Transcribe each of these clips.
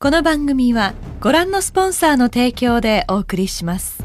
この番組はご覧のスポンサーの提供でお送りします。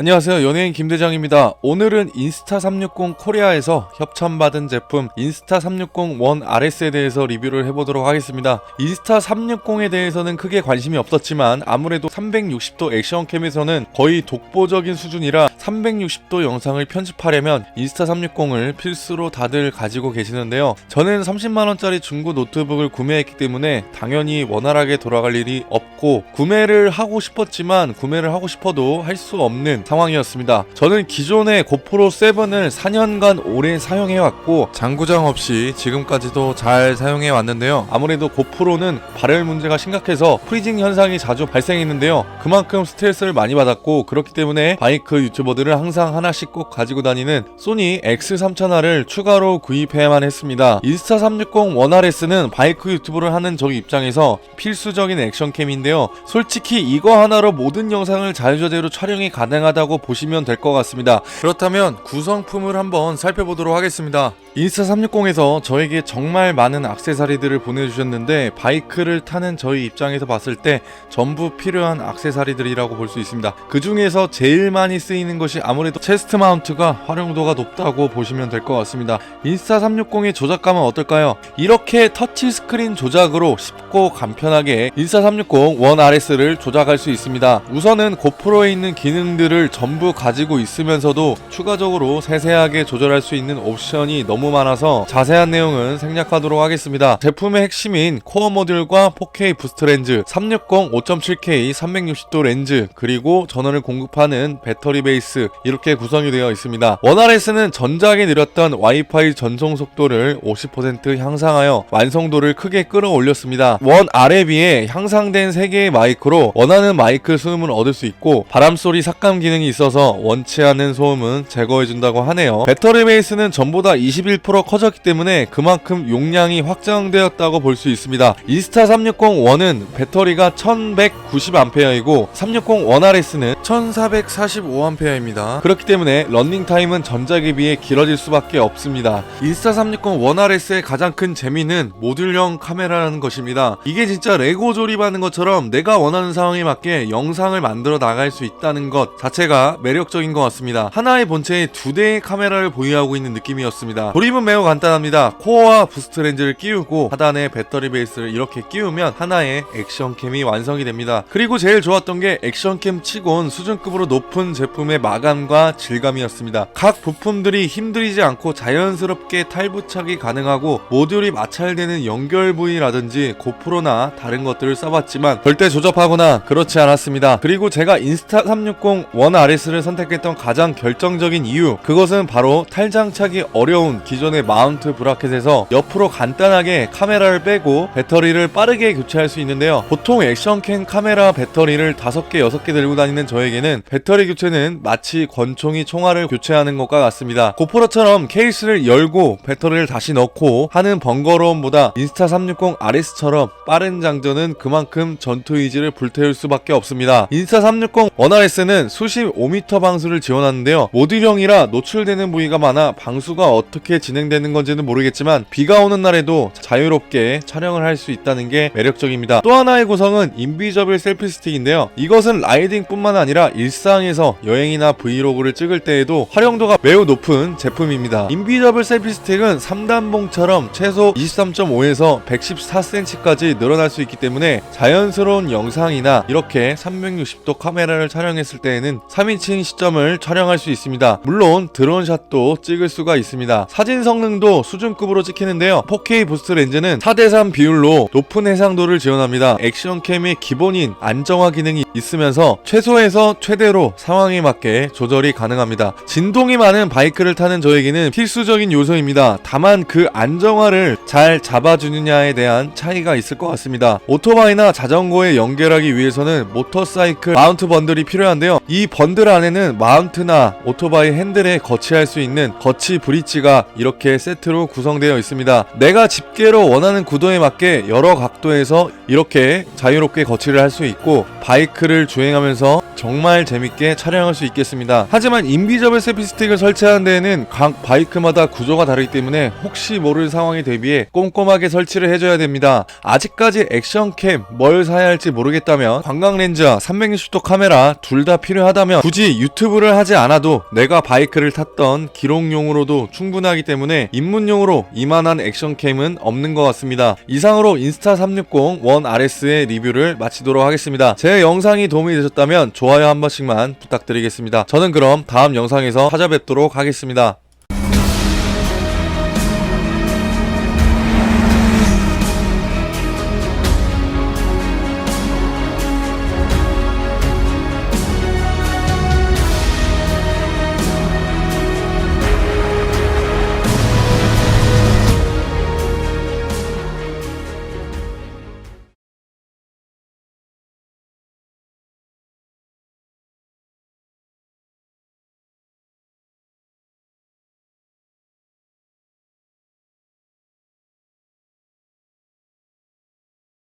안녕하세요. 연예인 김대장입니다. 오늘은 인스타 360 코리아에서 협찬받은 제품 인스타 360 원 RS에 대해서 리뷰를 해보도록 하겠습니다. 인스타 360에 대해서는 크게 관심이 없었지만 아무래도 360도 액션캠에서는 거의 독보적인 수준이라 360도 영상을 편집하려면 인스타 360을 필수로 다들 가지고 계시는데요. 저는 30만원짜리 중고 노트북을 구매했기 때문에 당연히 원활하게 돌아갈 일이 없고 구매를 하고 싶었지만 구매를 하고 싶어도 할 수 없는 상황이었습니다. 저는 기존의 고프로 7을 4년간 오래 사용해왔고 장구장 없이 지금까지도 잘 사용해왔는데요. 아무래도 고프로는 발열 문제가 심각해서 프리징 현상이 자주 발생했는데요. 그만큼 스트레스를 많이 받았고 그렇기 때문에 바이크 유튜버 들은 항상 하나씩 꼭 가지고 다니는 소니 X3000R을 추가로 구입해야만 했습니다. 인스타 360 1RS는 바이크 유튜브를 하는 저 입장에서 필수적인 액션캠인데요. 솔직히 이거 하나로 모든 영상을 자유자재로 촬영이 가능하다고 보시면 될 것 같습니다. 그렇다면 구성품을 한번 살펴보도록 하겠습니다. 인스타 360에서 저에게 정말 많은 악세사리들을 보내주셨는데 바이크를 타는 저희 입장에서 봤을 때 전부 필요한 악세사리들이라고 볼 수 있습니다. 그 중에서 제일 많이 쓰이는 것이 아무래도 체스트 마운트가 활용도가 높다고 보시면 될 것 같습니다. 인스타 360의 조작감은 어떨까요? 이렇게 터치 스크린 조작으로 쉽고 간편하게 인스타 360 원 RS를 조작할 수 있습니다. 우선은 고프로에 있는 기능들을 전부 가지고 있으면서도 추가적으로 세세하게 조절할 수 있는 옵션이 너무 많아서 자세한 내용은 생략하도록 하겠습니다. 제품의 핵심인 코어 모듈과 4K 부스트 렌즈, 360 5.7K 360도 렌즈, 그리고 전원을 공급하는 배터리 베이스 이렇게 구성이 되어 있습니다. 원RS는 전작에 느렸던 와이파이 전송 속도를 50% 향상하여 완성도를 크게 끌어올렸습니다. 원 R에 비해 향상된 3개의 마이크로 원하는 마이크 소음을 얻을 수 있고 바람소리 삭감 기능이 있어서 원치 않는 소음은 제거해준다고 하네요. 배터리 베이스는 전보다 21% 커졌기 때문에 그만큼 용량이 확장되었다고 볼 수 있습니다. 인스타 360 1은 배터리가 1190A이고 360 1RS는 1445A입니다. 그렇기 때문에 런닝 타임은 전작에 비해 길어질 수밖에 없습니다. 인스타 360 1RS의 가장 큰 재미는 모듈형 카메라라는 것입니다. 이게 진짜 레고 조립하는 것처럼 내가 원하는 상황에 맞게 영상을 만들어 나갈 수 있다는 것 자체가 매력적인 것 같습니다. 하나의 본체에 두 대의 카메라를 보유하고 있는 느낌이었습니다. 조립은 매우 간단합니다. 코어와 부스트 렌즈를 끼우고 하단에 배터리 베이스를 이렇게 끼우면 하나의 액션캠이 완성이 됩니다. 그리고 제일 좋았던 게 액션캠 치곤 수준급으로 높은 제품의 마감과 질감이었습니다. 각 부품들이 힘들이지 않고 자연스럽게 탈부착이 가능하고 모듈이 마찰되는 연결 부위라든지 고프로나 다른 것들을 써봤지만 절대 조잡하거나 그렇지 않았습니다. 그리고 제가 인스타 360 원 RS를 선택했던 가장 결정적인 이유 그것은 바로 탈장착이 어려운 기존의 마운트 브라켓에서 옆으로 간단하게 카메라를 빼고 배터리를 빠르게 교체할 수 있는데요. 보통 액션캠 카메라 배터리를 5개, 6개 들고 다니는 저 에게는 배터리 교체는 마치 권총이 총알을 교체하는 것과 같습니다. 고프로처럼 케이스를 열고 배터리를 다시 넣고 하는 번거로움보다 인스타 360 RS처럼 빠른 장전은 그만큼 전투 의지를 불태울 수밖에 없습니다. 인스타 360 1RS는 수심 5m 방수를 지원하는데요. 모듈형이라 노출되는 부위가 많아 방수가 어떻게 진행되는 건지는 모르겠지만 비가 오는 날에도 자유롭게 촬영을 할 수 있다는 게 매력적입니다. 또 하나의 구성은 인비저블 셀피 스틱인데요. 이것은 라이딩뿐만 아니라 일상에서 여행이나 브이로그를 찍을 때에도 활용도가 매우 높은 제품입니다. 인비저블 셀피 스틱은 3단봉처럼 최소 23.5에서 114cm까지 늘어날 수 있기 때문에 자연스러운 영상이나 이렇게 360도 카메라를 촬영했을 때에는 3인칭 시점을 촬영할 수 있습니다. 물론 드론샷도 찍을 수가 있습니다. 사진 성능도 수준급으로 찍히는데요. 4K 부스트 렌즈는 4대3 비율로 높은 해상도를 지원합니다. 액션캠의 기본인 안정화 기능이 있으면서 최소에서 최대로 상황에 맞게 조절이 가능합니다. 진동이 많은 바이크를 타는 저에게는 필수적인 요소입니다. 다만 그 안정화를 잘 잡아주느냐에 대한 차이가 있을 것 같습니다. 오토바이나 자전거에 연결하기 위해서는 모터사이클 마운트 번들이 필요한데요. 이 번들 안에는 마운트나 오토바이 핸들에 거치할 수 있는 거치 브릿지가 이렇게 세트로 구성되어 있습니다. 내가 집게로 원하는 구도에 맞게 여러 각도에서 이렇게 자유롭게 거치를 할 수 있고 바이크를 주행하면서 정말 재밌게 촬영할 수 있겠습니다. 하지만 인비저블 셀피스틱을 설치하는 데에는 각 바이크마다 구조가 다르기 때문에 혹시 모를 상황에 대비해 꼼꼼하게 설치를 해줘야 됩니다. 아직까지 액션캠 뭘 사야 할지 모르겠다면 관광렌즈와 360도 카메라 둘 다 필요하다면 굳이 유튜브를 하지 않아도 내가 바이크를 탔던 기록용으로도 충분하기 때문에 입문용으로 이만한 액션캠은 없는 것 같습니다. 이상으로 인스타 360 원 RS의 리뷰를 마치도록 하겠습니다. 제 영상이 도움이 되셨다면 좋아요 한 번씩만 부탁드리겠습니다. 저는 그럼 다음 영상에서 찾아뵙도록 하겠습니다.